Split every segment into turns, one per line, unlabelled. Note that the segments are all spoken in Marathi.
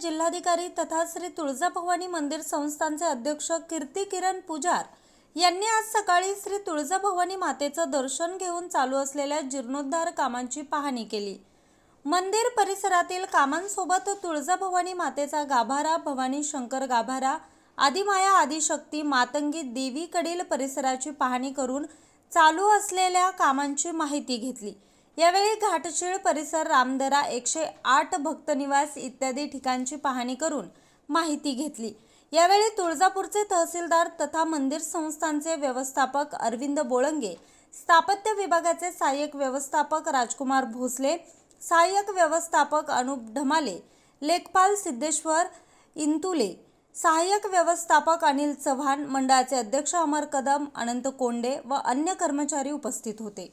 जिल्हाधिकारी तथा श्री तुळजाभवानी मंदिर संस्थानचे अध्यक्ष कीर्ती किरण पुजार यांनी आज सकाळी श्री तुळजाभवानी मातेचं दर्शन घेऊन चालू असलेल्या जीर्णोद्धार कामांची पाहणी केली. मंदिर परिसरातील कामांसोबत तुळजाभवानी मातेचा गाभारा भवानी शंकर गाभारा आदिमाया आदिशक्ती मातंगी देवीकडील परिसराची पाहणी करून चालू असलेल्या कामांची माहिती घेतली. यावेळी घाटशीळ परिसर रामदरा एकशे आठ भक्तनिवास इत्यादी ठिकाणची पाहणी करून माहिती घेतली. यावेळी तुळजापूरचे तहसीलदार तथा मंदिर संस्थांचे व्यवस्थापक अरविंद बोळंगे स्थापत्य विभागाचे सहाय्यक व्यवस्थापक राजकुमार भोसले सहाय्यक व्यवस्थापक अनुप ढमाले लेखपाल सिद्धेश्वर इंतुले सहाय्यक व्यवस्थापक अनिल चव्हाण मंडळाचे अध्यक्ष अमर कदम अनंत कोंडे व अन्य कर्मचारी उपस्थित होते.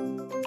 you